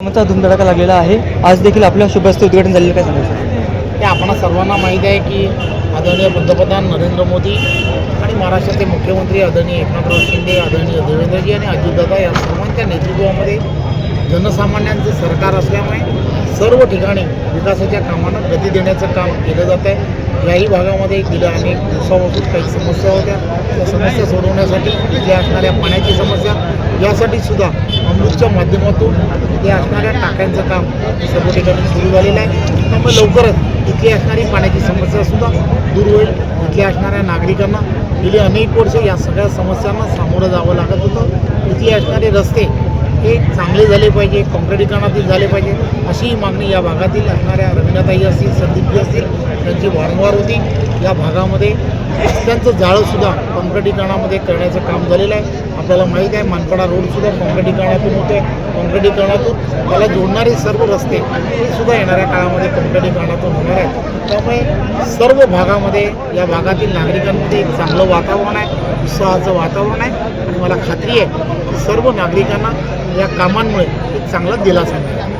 कामाचा धुमधडाका लागलेला आहे. आज देखील आपल्या शुभ उद्घाटन झालेलं काय सांगायचं हे आपण सर्वांना माहीत आहे की आदरणीय पंतप्रधान नरेंद्र मोदी आणि महाराष्ट्राचे मुख्यमंत्री आदरणीय एकनाथराव शिंदे आदरणीय देवेंद्रजी आणि अजितदादा या सर्वांच्या नेतृत्वामध्ये जनसामान्यांचं सरकार असल्यामुळे सर्व ठिकाणी विकासाच्या कामांना गती देण्याचं काम केलं जात आहे. याही भागामध्ये गेल्या अनेक दिवसापासून काही समस्या होत्या. त्या समस्या सोडवण्यासाठी इथे असणाऱ्या पाण्याची समस्या यासाठी सुद्धा अमृतच्या माध्यमातून इथे असणाऱ्या टाक्यांचं काम सर्व ठिकाणी सुरू झालेलं आहे. त्यामुळे लवकरच इथली असणारी पाण्याची समस्या सुद्धा दूर होईल. इथल्या असणाऱ्या नागरिकांना गेली अनेक वर्ष या सगळ्या समस्यांना सामोरं जावं लागत होतं. इथले असणारे रस्ते हे चांगले झाले पाहिजे कॉन्क्रिटीकरणातील झाले पाहिजे अशीही मागणी या भागातील असणाऱ्या रवीनाताई असतील संदीपजी असतील त्यांची वारंवार होती. या भागामध्ये रस्त्यांचं जाळंसुद्धा काँक्रिटीकरणामध्ये करण्याचं काम झालेलं आहे. आपल्याला माहीत आहे मानपाडा रोडसुद्धा काँक्रिटीकरणातून होते. काँक्रिटीकरणातून त्याला जोडणारे सर्व रस्ते हे सुद्धा येणाऱ्या काळामध्ये काँक्रिटीकरणातून होणार आहेत. त्यामुळे सर्व भागामध्ये या भागातील नागरिकांमध्ये एक चांगलं वातावरण आहे उत्साहाचं वातावरण आहे. आणि मला खात्री आहे की सर्व नागरिकांना या कामांमुळे एक चांगला दिलासा मिळेल.